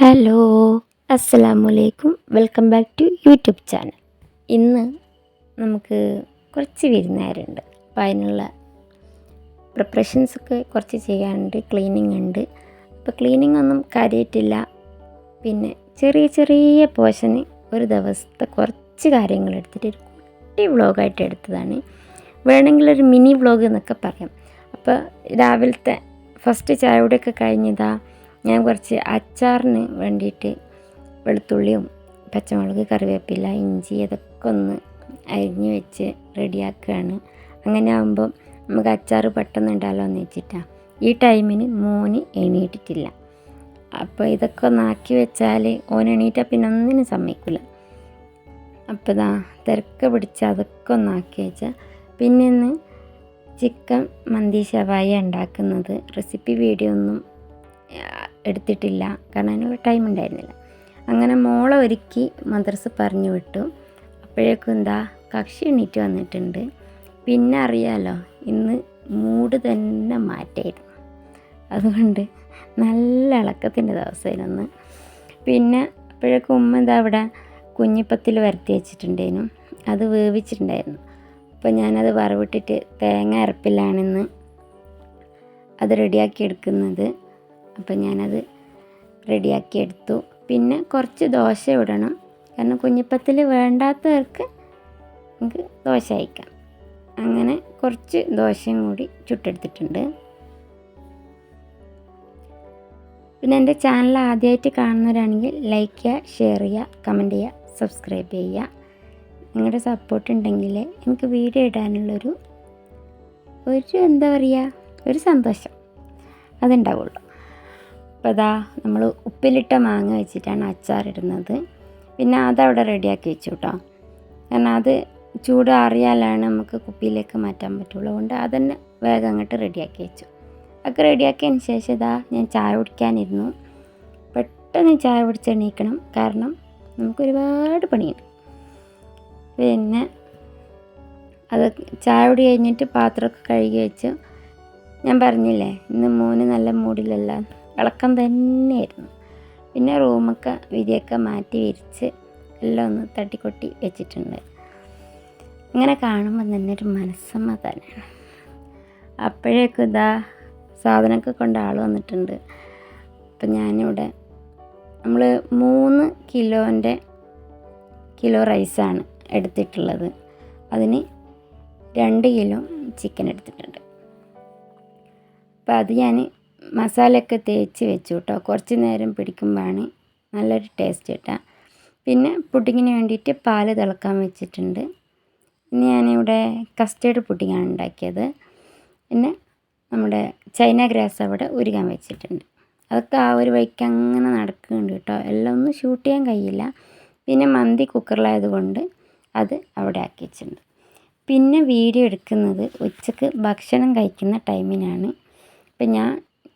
Hello അസ്സലാമലൈക്കും welcome back to YouTube channel. ഇന്ന് നമുക്ക് കുറച്ച് വിരുന്നുകാരുണ്ട്. അപ്പോൾ അതിനുള്ള പ്രിപ്പറേഷൻസ് ഒക്കെ കുറച്ച് ചെയ്യാനുണ്ട്. ക്ലീനിങ് ഉണ്ട്. അപ്പോൾ ക്ലീനിങ് ഒന്നും കാര്യമായിട്ടില്ല പിന്നെ ചെറിയ ചെറിയ പോഷന് ഒരു ദിവസത്തെ കുറച്ച് കാര്യങ്ങൾ എടുത്തിട്ട് ഒരു കുട്ടി വ്ളോഗായിട്ട് എടുത്തതാണ്. വേണമെങ്കിൽ ഒരു മിനി വ്ളോഗ് എന്നൊക്കെ പറയാം. അപ്പോൾ രാവിലത്തെ ഫസ്റ്റ് ചായ കൂടെയൊക്കെ കഴിഞ്ഞതാ. ഞാൻ കുറച്ച് അച്ചാറിന് വേണ്ടിയിട്ട് വെളുത്തുള്ളിയും പച്ചമുളക് കറിവേപ്പില ഇഞ്ചി അതൊക്കെ ഒന്ന് അരിഞ്ഞ് വെച്ച് റെഡിയാക്കുകയാണ്. അങ്ങനെ ആകുമ്പോൾ നമുക്ക് അച്ചാർ പെട്ടെന്ന് ഉണ്ടാലോ എന്ന് വെച്ചിട്ടാണ് ഈ ടൈമിന് മോന് എണീറ്റിട്ടില്ല. അപ്പോൾ ഇതൊക്കെ ഒന്നാക്കി വെച്ചാൽ ഓൻ എണീറ്റാൽ പിന്നെ ഒന്നിനും സമ്മതിക്കില്ല അപ്പോൾ ഇതാ തിരക്ക് പിടിച്ച് അതൊക്കെ ഒന്നാക്കി വെച്ചാൽ പിന്നെ ഇന്ന് ചിക്കൻ മന്തി ഷവായ ഉണ്ടാക്കുന്നത്. റെസിപ്പി വീഡിയോ ഒന്നും എടുത്തിട്ടില്ല. കാരണം അതിനുള്ള ടൈം ഉണ്ടായിരുന്നില്ല. അങ്ങനെ മോളെ ഒരുക്കി മദ്രസ പറഞ്ഞു വിട്ടു. അപ്പോഴേക്കും എന്താ കക്ഷി എണീറ്റ് വന്നിട്ടുണ്ട്. പിന്നെ അറിയാലോ ഇന്ന് മൂട് തന്നെ മാറ്റായിരുന്നു. അതുകൊണ്ട് നല്ല ഇളക്കത്തിന്റെ ദിവസമായിരുന്നു പിന്നെ അപ്പോഴേക്കും ഉമ്മ എന്താ അവിടെ കുഞ്ഞിപ്പത്തിൽ വരുത്തി വെച്ചിട്ടുണ്ടായിരുന്നു. അത് വേവിച്ചിട്ടുണ്ടായിരുന്നു. അപ്പോൾ ഞാനത് വറവിട്ടിട്ട് തേങ്ങ അരപ്പിലാണിന്ന് അത് റെഡിയാക്കി എടുക്കുന്നത്. അപ്പോൾ ഞാനത് റെഡിയാക്കി എടുത്തു. പിന്നെ കുറച്ച് ദോശ ഇടണം. കാരണം കുഞ്ഞിപ്പത്തിൽ വേണ്ടാത്തവർക്ക് നമുക്ക് ദോശ അയക്കാം. അങ്ങനെ കുറച്ച് ദോശയും കൂടി ചുട്ടെടുത്തിട്ടുണ്ട്. പിന്നെ എന്റെ ചാനൽ ആദ്യമായിട്ട് കാണുന്നവരാണെങ്കിൽ ലൈക്ക് ചെയ്യുക ഷെയർ ചെയ്യുക കമന്റ് ചെയ്യുക സബ്സ്ക്രൈബ് ചെയ്യുക. നിങ്ങളുടെ സപ്പോർട്ട് ഉണ്ടെങ്കിൽ എനിക്ക് വീഡിയോ ഇടാനുള്ളൊരു ഒരു എന്താ പറയുക ഒരു സന്തോഷം അതുണ്ടാവുള്ളൂ. അപ്പോൾ ഇതാ നമ്മൾ ഉപ്പിലിട്ട മാങ്ങ വെച്ചിട്ടാണ് അച്ചാറിടുന്നത്. പിന്നെ അതവിടെ റെഡിയാക്കി വെച്ചു കേട്ടോ കാരണം അത് ചൂട് അറിയാലാണ് നമുക്ക് കുപ്പിയിലേക്ക് മാറ്റാൻ പറ്റുള്ളൂ. അതുകൊണ്ട് അതന്നെ വേഗം അങ്ങോട്ട് റെഡിയാക്കി വെച്ചു. അതൊക്കെ റെഡിയാക്കിയതിന് ശേഷം ഇതാ ഞാൻ ചായ കുടിക്കാനിരുന്നു. പെട്ടെന്ന് ചായ കുടിച്ചെണീക്കണം കാരണം നമുക്ക് ഒരുപാട് പണിയുണ്ട്. പിന്നെ അത് ചായ കുടി കഴിഞ്ഞിട്ട് പാത്രമൊക്കെ കഴുകി വെച്ച് ഞാൻ പറഞ്ഞില്ലേ ഇന്ന് മോന് നല്ല മൂഡിലല്ല ഇളക്കം തന്നെയായിരുന്നു. പിന്നെ റൂമൊക്കെ വിരിയൊക്കെ മാറ്റി വിരിച്ച് എല്ലാം ഒന്ന് തട്ടിക്കൊട്ടി വെച്ചിട്ടുണ്ട്. ഇങ്ങനെ കാണുമ്പോൾ തന്നെ ഒരു മനസ്സമാധാനമാണ് അപ്പോഴേക്കും ഇതാ സാധനമൊക്കെ കൊണ്ട് ആൾ വന്നിട്ടുണ്ട്. അപ്പം ഞാനിവിടെ നമ്മൾ മൂന്ന് കിലോന്റെ കിലോ റൈസാണ് എടുത്തിട്ടുള്ളത്. അതിന് രണ്ട് കിലോ ചിക്കൻ എടുത്തിട്ടുണ്ട്. അപ്പോൾ അത് ഞാൻ മസാലയൊക്കെ തേച്ച് വെച്ചു കേട്ടോ കുറച്ച് നേരം പിടിക്കുമ്പോഴാണ് നല്ലൊരു ടേസ്റ്റ് കിട്ടുക. പിന്നെ പുഡിങ്ങിന് വേണ്ടിയിട്ട് പാൽ തിളക്കാൻ വെച്ചിട്ടുണ്ട്. ഇനി ഞാനിവിടെ കസ്റ്റേർഡ് പുഡിങ്ങാണ് ഉണ്ടാക്കിയത്. പിന്നെ നമ്മുടെ ചൈന ഗ്രാസ് അവിടെ ഉരുകാൻ വെച്ചിട്ടുണ്ട്. അതൊക്കെ ആ ഒരു വഴിക്ക് അങ്ങനെ നടക്കുന്നുണ്ട് കേട്ടോ. എല്ലാം ഒന്നും ഷൂട്ട് ചെയ്യാൻ കഴിയില്ല. പിന്നെ മന്തി കുക്കറിലായതുകൊണ്ട് അത് അവിടെ ആക്കിയിട്ടുണ്ട് പിന്നെ വീഡിയോ എടുക്കുന്നത് ഉച്ചയ്ക്ക് ഭക്ഷണം കഴിക്കുന്ന ടൈമിനാണ് ഇപ്പം ഞാൻ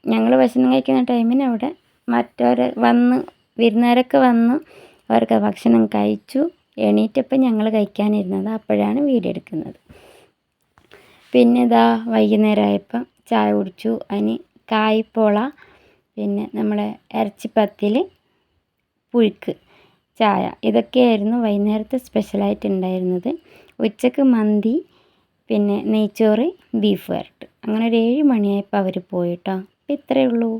ഞങ്ങൾ ഭക്ഷണം കഴിക്കുന്ന ടൈമിന് അവിടെ മറ്റവർ വന്ന് വിരുന്നുകാരൊക്കെ വന്നു അവർക്ക് ഭക്ഷണം കഴിച്ചു. എണീറ്റപ്പം ഞങ്ങൾ കഴിക്കാനിരുന്നത് അപ്പോഴാണ് വീഡിയോ എടുക്കുന്നത്. പിന്നെ ഇതാ വൈകുന്നേരമായപ്പം ചായ കുടിച്ചു. അതിന് കായ്പോള പിന്നെ നമ്മളെ ഇറച്ചിപ്പത്തിൽ പുഴുക്ക് ചായ. ഇതൊക്കെയായിരുന്നു വൈകുന്നേരത്തെ സ്പെഷ്യലായിട്ട് ഉണ്ടായിരുന്നത്. ഉച്ചയ്ക്ക് മന്തി പിന്നെ നെയ്ച്ചോറ് ബീഫ് വരട്ട്. അങ്ങനെ ഒരു ഏഴ് മണിയായപ്പോൾ അവർ പോയിട്ടോ ഇത്രയേ ഉള്ളൂ.